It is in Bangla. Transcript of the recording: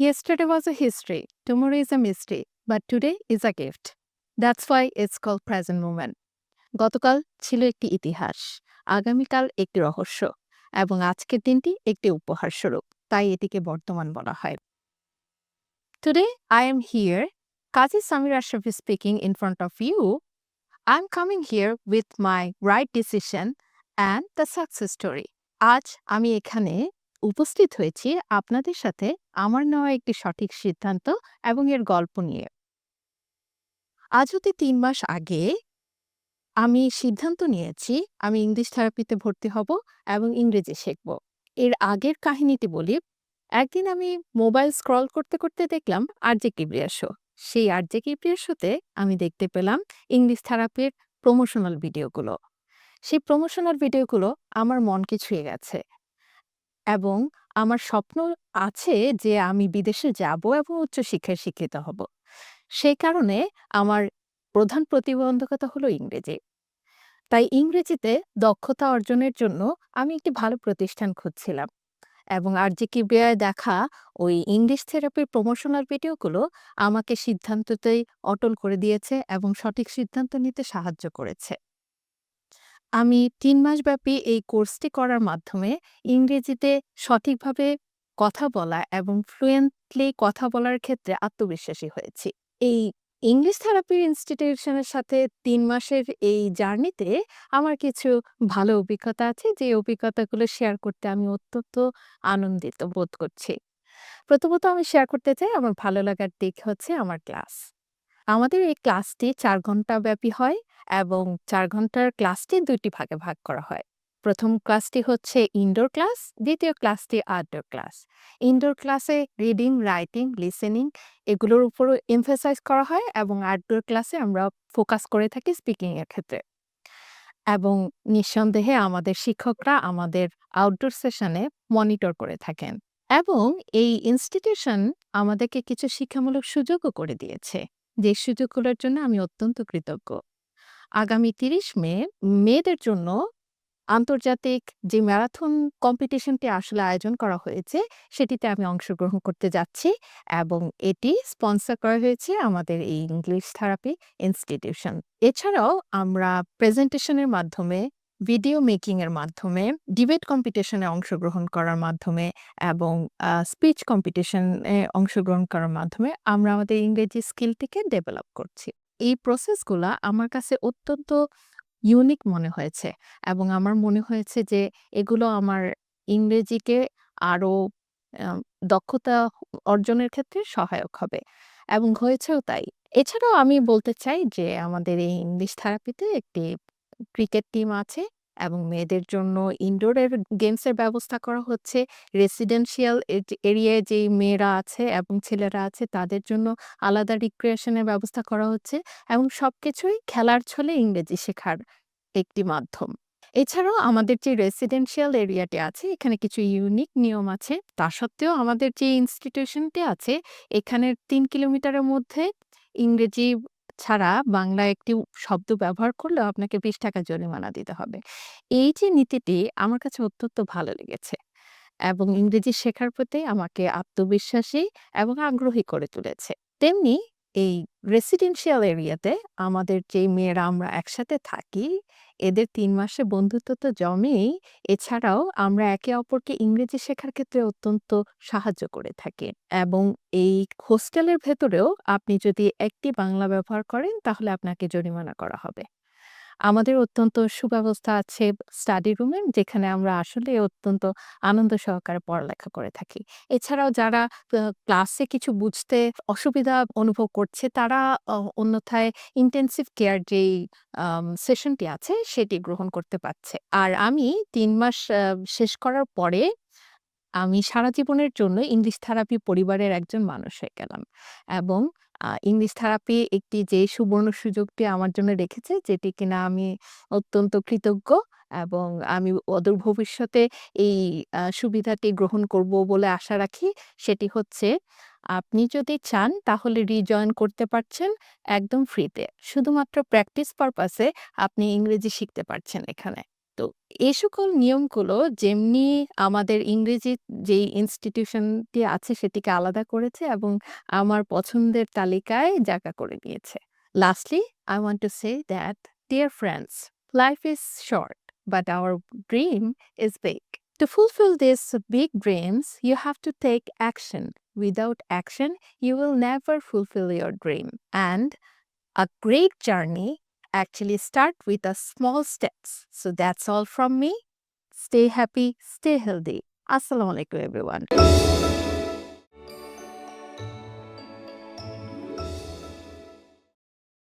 Yesterday was a history, tomorrow is a mystery, but today is a gift. That's why it's called present moment. গতকাল ছিল একটি ইতিহাস আগামীকাল একটি রহস্য এবং আজকের দিনটি একটি উপহার স্বরূপ তাই এটিকে বর্তমান বলা হয় today I am here Kazi Samir Ashrafi speaking in front of you I am coming here with my right decision and the success story আজ আমি এখানে উপস্থিত হয়েছি আপনাদের সাথে আমার নেওয়া একটি সঠিক সিদ্ধান্ত এবং এর গল্প নিয়ে। আজ হতে তিন মাস আগে আমি সিদ্ধান্ত নিয়েছি আমি ইংলিশ থেরাপিতে ভর্তি হব এবং ইংরেজি শিখব। এর আগের কাহিনীটি বলি, একদিন আমি মোবাইল স্ক্রল করতে করতে দেখলাম আরজে কিবরিয়া শো সেই আরজে কিবরিয়া শোতে আমি দেখতে পেলাম ইংলিশ থেরাপির প্রমোশনাল ভিডিওগুলো সেই প্রমোশনাল ভিডিওগুলো আমার মনকে ছুঁয়ে গেছে এবং আমার স্বপ্ন আছে যে আমি বিদেশে যাব এবং উচ্চশিক্ষায় শিক্ষিত হব। সেই কারণে আমার প্রধান প্রতিবন্ধকতা হলো ইংরেজি। তাই ইংরেজিতে দক্ষতা অর্জনের জন্য আমি একটি ভালো প্রতিষ্ঠান খুঁজছিলাম এবং আর জি কিবরিয়ায় দেখা ওই ইংলিশ থেরাপির প্রমোশনাল ভিডিওগুলো আমাকে সিদ্ধান্ততেই অটল করে দিয়েছে এবং সঠিক সিদ্ধান্ত নিতে সাহায্য করেছে। আমি তিন মাসব্যাপী এই কোর্সটি করার মাধ্যমে ইংরেজিতে সঠিকভাবে কথা বলা এবং ফ্লুয়েন্টলি কথা বলার ক্ষেত্রে আত্মবিশ্বাসী হয়েছি। এই ইংলিশ থেরাপির ইনস্টিটিউশনের সাথে তিন মাসের এই জার্নিতে আমার কিছু ভালো অভিজ্ঞতা আছে, যে অভিজ্ঞতাগুলো শেয়ার করতে আমি অত্যন্ত আনন্দিত বোধ করছি। প্রথমত আমি শেয়ার করতে চাই, আমার ভালো লাগার দিক হচ্ছে আমার ক্লাস। আমাদের এই ক্লাসটি চার ঘণ্টা ব্যাপী হয় এবং চার ঘণ্টার ক্লাসটি দুইটি ভাগে ভাগ করা হয়। প্রথম ক্লাসটি হচ্ছে ইনডোর ক্লাস দ্বিতীয় ক্লাসটি আউটডোর ক্লাস ইনডোর ক্লাসে রিডিং রাইটিং লিসেনিং এগুলোর উপরও এমফেসাইজ করা হয় এবং আউটডোর ক্লাসে আমরা ফোকাস করে থাকি স্পিকিং এর ক্ষেত্রে। এবং নিঃসন্দেহে আমাদের শিক্ষকরা আমাদের আউটডোর সেশনে মনিটর করে থাকেন। এবং এই ইনস্টিটিউশন আমাদেরকে কিছু শিক্ষামূলক সুযোগও করে দিয়েছে। যে সুযোগগুলোর জন্য আমি অত্যন্ত কৃতজ্ঞ। আগামী তিরিশ মে, মেয়েদের জন্য আন্তর্জাতিক যে ম্যারাথন কম্পিটিশনটি আসলে আয়োজন করা হয়েছে, সেটিতে আমি অংশগ্রহণ করতে যাচ্ছি এবং এটি স্পন্সর করা হয়েছে আমাদের এই ইংলিশ থেরাপি ইনস্টিটিউশন। এছাড়াও আমরা প্রেজেন্টেশনের মাধ্যমে ভিডিও মেকিং এর মাধ্যমে ডিবেট কম্পিটিশনে অংশগ্রহণ করার মাধ্যমে এবং স্পিচ কম্পিটিশনে অংশগ্রহণ করার মাধ্যমে আমরা আমাদের ইংরেজি স্কিলটিকে ডেভেলপ করছি। এই প্রসেসগুলা আমার কাছে অত্যন্ত ইউনিক মনে হয়েছে এবং আমার মনে হয়েছে যে এগুলো আমার ইংরেজিকে আরও দক্ষতা অর্জনের ক্ষেত্রে সহায়ক হবে এবং হয়েছেও তাই। এছাড়াও আমি বলতে চাই যে আমাদের এই ইংলিশ থেরাপিতে একটি ক্রিকেট টিম আছে এবং মেয়েদের জন্য ইনডোরের গেমসের ব্যবস্থা করা হচ্ছে। রেসিডেন্সিয়াল এরিয়ায় যেই মেয়েরা আছে এবং ছেলেরা আছে তাদের জন্য আলাদা রিক্রিয়েশনের ব্যবস্থা করা হচ্ছে এবং সবকিছুই খেলার ছলে ইংরেজি শেখার একটি মাধ্যম। এছাড়াও আমাদের যে রেসিডেন্সিয়াল এরিয়াটি আছে এখানে কিছু ইউনিক নিয়ম আছে। তা সত্ত্বেও আমাদের যে ইনস্টিটিউশনটি আছে এখানের তিন কিলোমিটারের মধ্যে ইংরেজি ছাড়া বাংলা একটি শব্দ ব্যবহার করলেও আপনাকে বিশ টাকা জরিমানা দিতে হবে। এই যে নীতিটি আমার কাছে অত্যন্ত ভালো লেগেছে এবং ইংরেজি শেখার প্রতি আমাকে আত্মবিশ্বাসী এবং আগ্রহী করে তুলেছে। তেমনি এই রেসিডেন্সিয়াল এরিয়াতে আমাদের যে মেয়েরা আমরা একসাথে থাকি, এদের তিন মাসে বন্ধুত্ব তো জমেই। এছাড়াও আমরা একে অপরকে ইংরেজি শেখার ক্ষেত্রে অত্যন্ত সাহায্য করে থাকি। এবং এই হোস্টেলের ভেতরেও আপনি যদি একটি বাংলা ব্যবহার করেন, তাহলে আপনাকে জরিমানা করা হবে। আমাদের অত্যন্ত সুব্যবস্থা আছে স্টাডি রুমে যেখানে আমরা আসলে অত্যন্ত আনন্দ সহকারে পড়ালেখা করে থাকি। এছাড়াও যারা ক্লাসে কিছু বুঝতে অসুবিধা অনুভব করছে, তারা অন্যথায় ইন্টেন্সিভ কেয়ার যেই সেশনটি আছে, সেটি গ্রহণ করতে পারছে। আর আমি তিন মাস শেষ করার পরে আমি সারা জীবনের জন্য ইংলিশ থেরাপি পরিবারের একজন মানুষ হয়ে গেলাম। এবং ইংলিশ থেরাপি একটি যে সুবর্ণ সুযোগটি আমার জন্য রেখেছে, যেটি কিনা আমি অত্যন্ত কৃতজ্ঞ এবং আমি অদূর ভবিষ্যতে এই সুবিধাটি গ্রহণ করব বলে আশা রাখি, সেটি হচ্ছে আপনি যদি চান তাহলে রিজয়েন করতে পারছেন একদম ফ্রিতে শুধুমাত্র প্র্যাকটিস পারপাসে আপনি ইংরেজি শিখতে পারছেন এখানে। তো এ সকল নিয়মগুলো যেমনি আমাদের ইংরেজি যে ইনস্টিটিউশনটি আছে সেটিকে আলাদা করেছে এবং আমার পছন্দের তালিকায় জায়গা করে নিয়েছে। Lastly I want to say that dear friends life is short but our dream is big to fulfil this big dreams you have to take action without action you will never fulfil your dream and a great journey actually start with a small steps. So that's all from me. Stay happy, stay healthy. Assalamu alaikum everyone.